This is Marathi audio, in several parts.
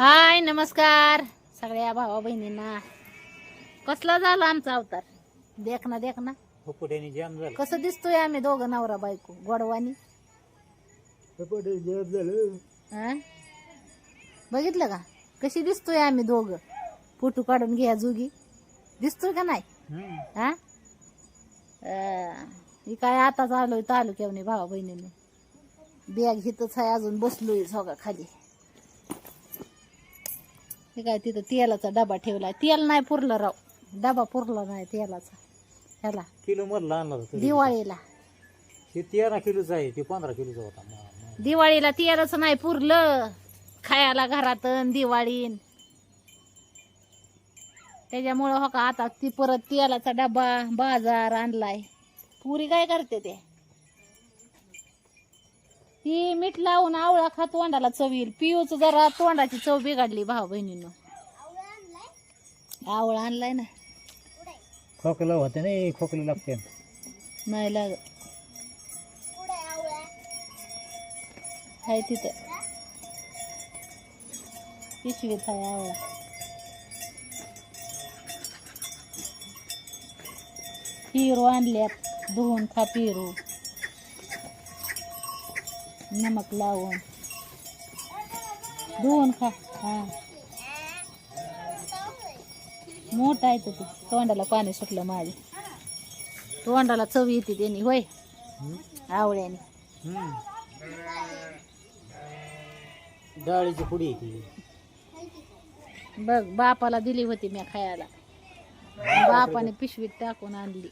हाय नमस्कार. सगळ्या भावा बहिणींना. कसला झाला आमचा अवतार? देख ना देख ना. फुफुट्याने जाम झालं. कसं दिसतोय आम्ही दोघं नवरा बायको? गोडवानी? फुफुटे जाम झालं. हा? बघितलं का? कशी दिसतोय आम्ही दोघं? फोटो काढून घ्या जोगी. दिसतोय का नाही? हम्म. हा अं, ही काय आताच आलोय तालुक्यावनी भावा बहिणीने. बॅग हिथच आहे अजून बसलोय सगळं खाली. हे काय तिथं तेलाचा डबा ठेवलाय. तेल नाही पुरलं राव. डबा पुरला नाही तेलाचा. ह्याला. किलो मधला आणला होता तरी. दिवाळीला. ते तेरा किलोचा आहे ते पंधरा किलोचा होता. म- म- दिवाळीला तेलाच नाही पुरलं. खायला घरात दिवाळीन त्याच्यामुळं हो का आता ती परत तेलाचा डबा बाजार आणलाय. पुरी काय करते ते? ती मीठ लावून आवळा खा तोंडाला चव येईल. पियूच जरा तोंडाची चव बिघडली भाऊ बहिणीनं. आवळा आणलाय ना. खोकला होते नाही खोकले लागते. नाही लाग हाय तिथं. पिशवीत हाय आवळा. पिरू आणल्यात धुवून खा पिरू. नमक लावून. धुवून खा. हा. मोठा आहे तो ते. तोंडाला पाणी सुटलं माझे. तोंडाला चव येते त्यांनी होय. आवळ्याने. डाळीची पुडी आहे ती. बघ बापाला दिली होती मी खायला. बापाने पिशवीत टाकून आणली.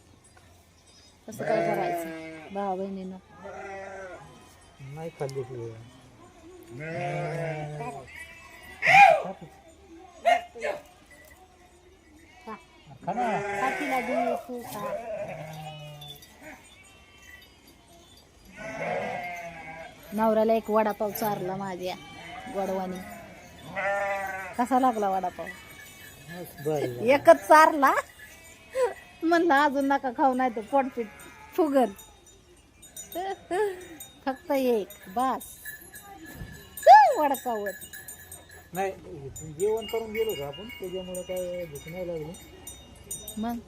कसं काय करायचं? भावा बहिणीनं नाही खाल्ली नवऱ्याला एक वडापाव चारला माझ्या गोडवानी. कसा लागला वडापाव. एकच चारला? म्हणलं अजून नका खाऊ नाही तर पोटपीट फुगल. फक्त एक बस. वडकावर नाही जेवण करून गेलो का आपण त्याच्यामुळे काय भूक नाही लागली. मग?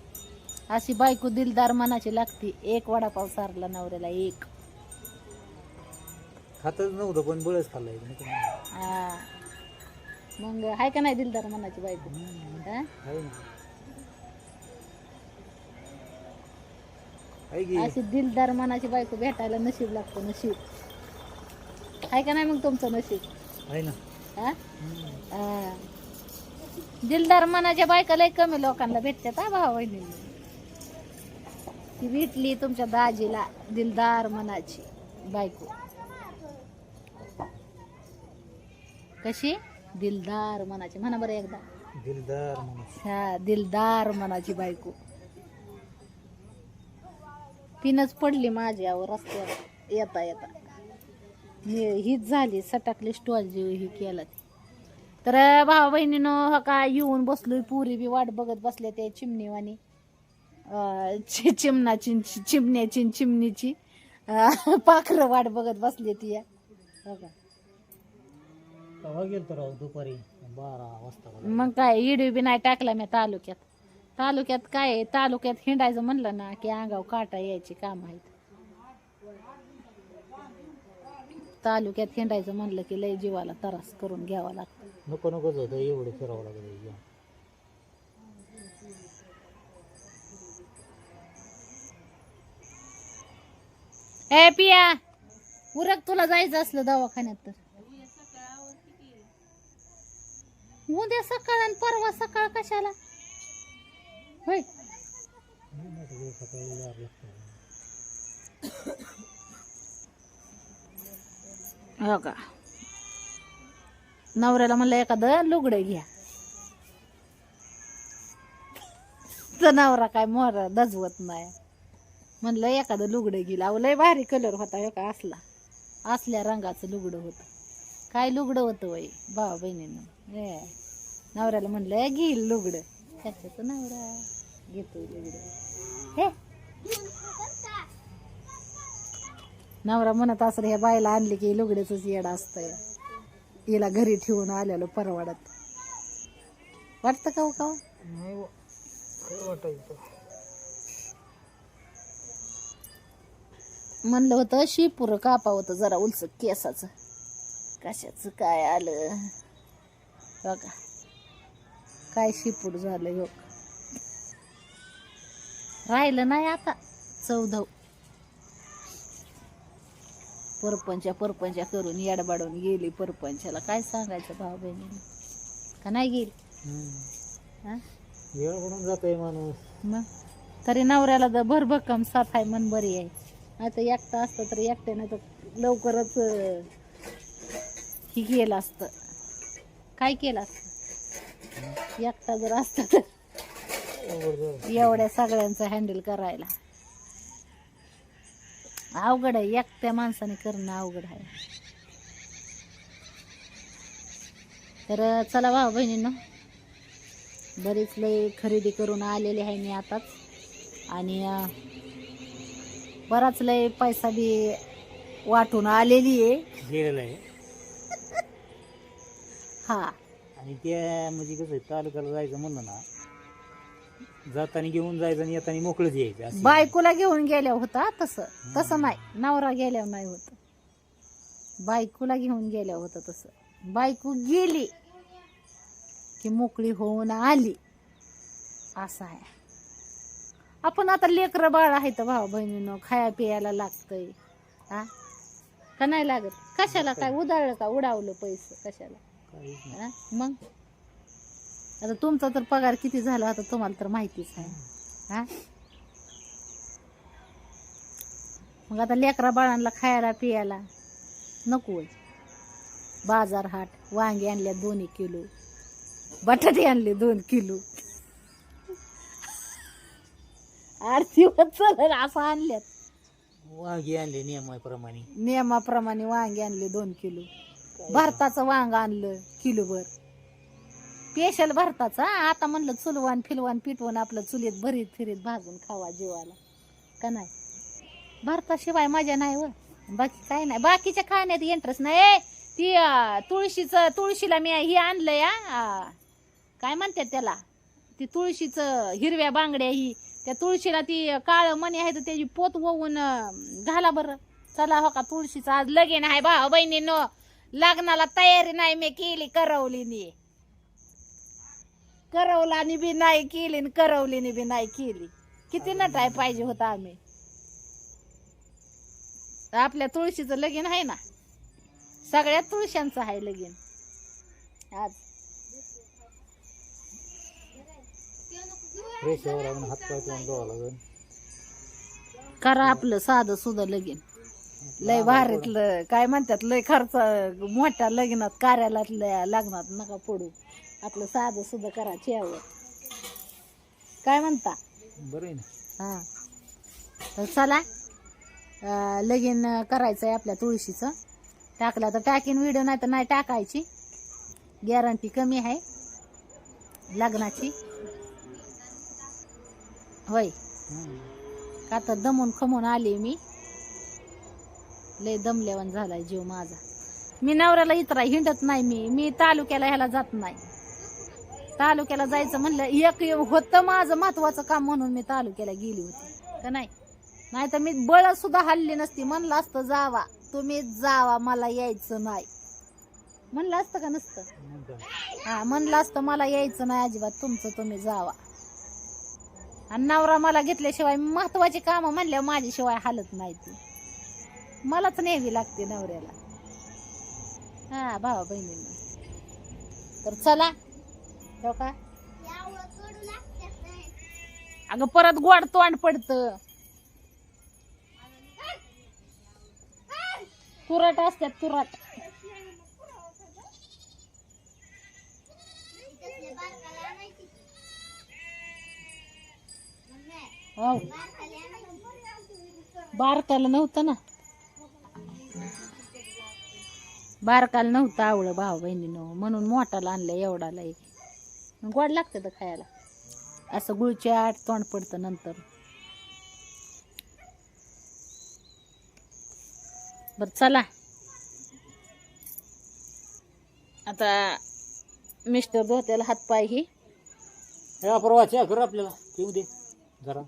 अशी बायको दिलदार मनाची लागती एक वडापाव सारला नवऱ्याला एक. खातच नव्हतं पण बळच. हा. मग हाय का नाही दिलदार मनाची बायको. हा? आहे ना आहे की अशी दिलदार मनाची बायको भेटायला नशीब लागतं नशीब. हाय का नाही मग तुमचं नशीब? आहे ना. हा. दिलदार मनाच्या बायका लय कमी लोकांना भेटतात हा भावा बहिणींनी. ती भेटली तुमच्या दाजीला दिलदार मनाची बायको. कशी? दिलदार मनाची. म्हणा बरं एकदा. दिलदार हा दिलदार मनाची बायको. तीनच पडली माझ्यावर रस्त्यावर. येता येता. मी हीच झाली सटाकली स्टॉल जीव ही केला ती. तर भावा बहिणीनं हा का येऊन बसलोय पुरी बी वाट बघत बसल्या त्या चिमणीवानी अं, चि- चिमणाची चिमण्याची चिमणीची. पाखरं वाट बघत बसली ती या. हो गेलतो राव दुपारी बारा वाजता. मग काय इडी बी नाही टाकला मी तालुक्यात. तालुक्यात काय आहे, तालुक्यात हिंडायचं म्हणलं ना की अंगाव काटा यायची काम आहेत. तालुक्यात हिंडायचं म्हणलं की लय जीवाला त्रास करून घ्यावा लागतो. नको नकोच होतं एवढं फिरावं लागलं ए पिया उरक तुला जायचं असलं दवाखान्यात तर. उद्या सकाळ आणि परवा सकाळ कशाला? होय. हो का? नवऱ्याला म्हणलं एखादं लुगडं घ्या. जनावरा नवरा काय मोर दजवत नाही. म्हणलं एखादं लुगडं गेलं अहो लय भारी कलर होता हो का असला. असल्या रंगाचं लुगडं होतं. काय लुगडं होतं वय? भावा बहिणीनं. ए. नवऱ्याला म्हणलं घेईल लुगडं. त्याच्यात नवरा घेतोय लुगडं हे? नवरा म्हणत असं ह्या बायला आणली की लुगड्याच येड असतंय. हिला घरी ठेवून आलेलो परवाडत. वाटतं का हो का हो? नाही. काय वाटायचं. म्हणलं होतं शिपूर कापा होतं जरा उलस केसाचं. कशाचं काय आलं? बघा. काय शिपूर झालं योग राहिलं नाही आता चौधव परपंच्या परपंच्या करून येडबाडून गेली परपंचाला. काय सांगायचं भाऊ बहिणीला? का नाही गेली. हा? जातोय माणूस. मग? तरी नवऱ्याला तर भरभक्कम आहे मन बरी आहे. तर एकटा असतं तर एकट्यानं तर लवकरच ही केलं असतं. काय केलं असतं? एकटा जर असतं तर. एवढ्या सगळ्यांचं हँडल करायला. अवघड आहे एकट्या माणसाने करणं अवघड आहे. तर चला भाऊ बहिणींनो बरीच लय खरेदी करून आलेली आहे मी आताच. आणि बराच लय पैसा बी वाटून आलेली आहे. हा. आणि त्या म्हणजे कसं आहे, तालुक्याला जायचं म्हणलं ना जाताना घेऊन जायचं आणि येताना मोकळंच यायचं असं. बायकोला घेऊन गेल्या होता तसं. तसं नाही. नवरा गेल्यावर नाही होत. बायकोला घेऊन गेल्या होता तसं. बायको गेली की मोकळी होऊन आली. असं आहे. आपण आता लेकरं बाळ आहे तर भाऊ बहिणीनं खाया पियाला लागतंय. हा? का नाही लागत? कशाला काय? उदाळलं का? उडावलं पैसे कशाला? हा? मग? आता तुमचा तर पगार किती झाला आता तुम्हाला तर माहितीच आहे. हा? मग आता लेकरा बाळांना खायला पियाला नको. बाजार हाट वांगे आणल्या दोन एक किलो बटाटे आणले दोन किलो. आठ दिवस चालेल असं आणल्यात. वाघे आणले नियमाप्रमाणे. नियमाप्रमाणे वांगे आणले दोन किलो. भारताचं वांग आणलं किलोभर. स्पेशल भारताचा आता म्हणलं चुलवान फिलवान पिटवून आपलं चुलीत भरीत फिरीत भाजून खावा जीवाला. का नाही? भारताशिवाय मजा नाही व. बाकी काय नाही. बाकीच्या खाण्यात इंटरेस्ट नाही. ती तुळशीचं तुळशीला मी हे आणलं या काय म्हणतात त्याला? ती तुळशीचं हिरव्या बांगड्या ही. त्या तुळशीला ती काळ मणी आहे तर त्याची पोत ववून घाला बरं. चला हो का तुळशीचं आज लगीन आहे भाऊ बहिणीनो लग्नाला तयारी नाही मी केली करवलीनी. करवलानी बी नाही केली करवलीनी बी नाही केली. किती नटाय पाहिजे होता आम्ही? आपल्या तुळशीचं लगीन आहे ना? सगळ्या तुळशांचं आहे लगीन. आज. करा आपलं साधं सुद्धा लगीन. लय भारीतलं काय म्हणतात लय खर्च मोठ्या लग्नात कार्यालात लग्नात नका पडू. आपलं साधं सुद्धा करा चेवर. काय म्हणता? बरं हा. तर चला लगीन करायचं आहे आपल्या तुळशीचं. टाकला तर टाकीन व्हिडिओ नाही तर नाही टाकायची. गॅरंटी कमी आहे. लग्नाची. होय. का तर दमून खमून आली मी. लय दमल्यावन झालाय जीव माझा. मी नवऱ्याला इतरा हिंडत नाही मी. मी तालुक्याला ह्याला जात नाही. तालुक्याला जायचं म्हणलं एक होतं माझं महत्वाचं काम म्हणून मी तालुक्याला गेली होती. का नाही? नाही तर मी बळ सुद्धा हल्ली नसती. म्हणलं असतं जावा. तुम्ही जावा मला यायचं नाही. म्हणलं असतं का नसतं? हा म्हणलं असतं मला यायचं नाही अजिबात. तुमचं तुम्ही जावा. आणि नवरा मला घेतल्याशिवाय महत्वाची कामं म्हणल्या माझ्याशिवाय हालत नाही ती. मलाच न्यावी लागते नवऱ्याला. हा भावा बहिणींना. तर चला ठेव का? अगं परत गोड तोंड पडत. तुरट असतात तुरट. हो. बारकाला नव्हतं ना? बारकाला नव्हतं आवडं भाऊ बहिणीनं. म्हणून मोठाला आणलं एवढाला एक. गोड लागतं तर खायला. असं गुळची आठ तोंड पडतं नंतर. बर चला. आता मिस्टर धोत्याला हातपाय ही. परवा चहा आपल्याला. येऊ दे जरा.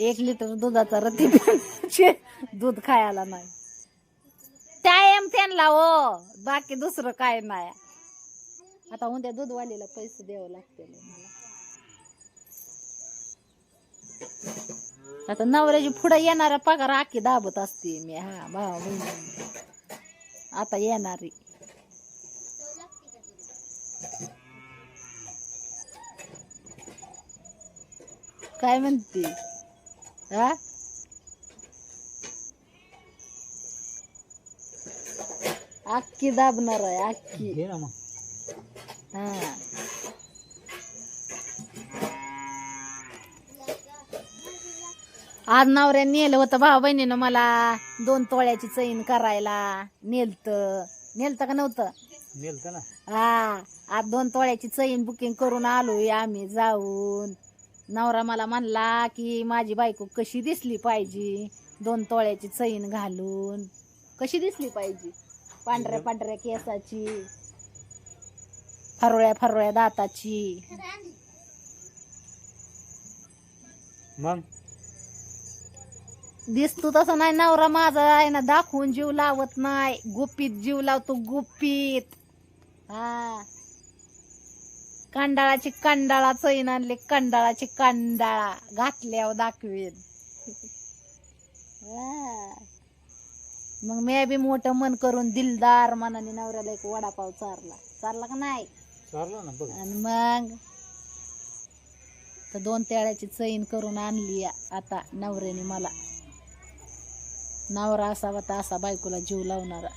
एक लिटर दुधाचा रती दूध खायला नाही. टायम त्यांना हो बाकी दुसरं काय नाही. आता उद्या दूधवालीला पैसे द्यावं लागते मला. आता नवऱ्याची पुढे येणाऱ्या पगार आखी दाबत असते मी. हा भावा आता येणारी. काय म्हणते? हा? दाबणार आहे अख्खी घे ना मग. हा. आज नवऱ्या नेलं होतं भाऊ बहिणीनं मला दोन तोळ्याची चैन करायला. नेलत. नेलत का नव्हतं? नेलत ना. हा. आज दोन तोळ्याची चैन बुकिंग करून आलोय आम्ही जाऊन. नवरा मला म्हणला की माझी बायको कशी दिसली पाहिजे? दोन तोळ्याची चैन घालून. कशी दिसली पाहिजे? पांढऱ्या पांढऱ्या केसाची फरोळ्या फरोळ्या दाताची. मग? दिसतो तसं नाही. नवरा माझा आहे ना दाखवून जीव लावत नाही. गुपित जीव लावतो गुपित. हा. कंडाळाची कंडाळा चैन आणली कंडाळाची कंडाळा घातल्यावर दाखवेन. मग मी बी मोठं मन करून दिलदार मनाने नवऱ्याला एक वडापाव चारला. चारला का नाही? चाललं ना बघ. आणि मग? तर दोन तेळ्याची चैन करून आणली आता नवऱ्याने मला. नवरा असावा तर असा बायकोला जीव लावणारा.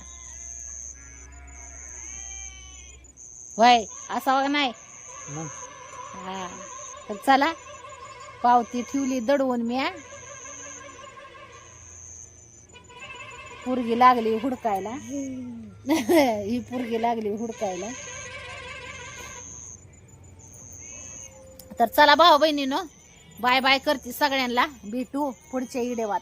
वय असावा का नाही? मग. हा. तर चला पावती ठेवली दडवून म्या पुरगी पोरगी लागली हुडकायला. ही पोरगी लागली हुडकायला. तर चला भाऊ बहिणीनो बाय बाय करते सगळ्यांना भेटू पुढच्या इडेवात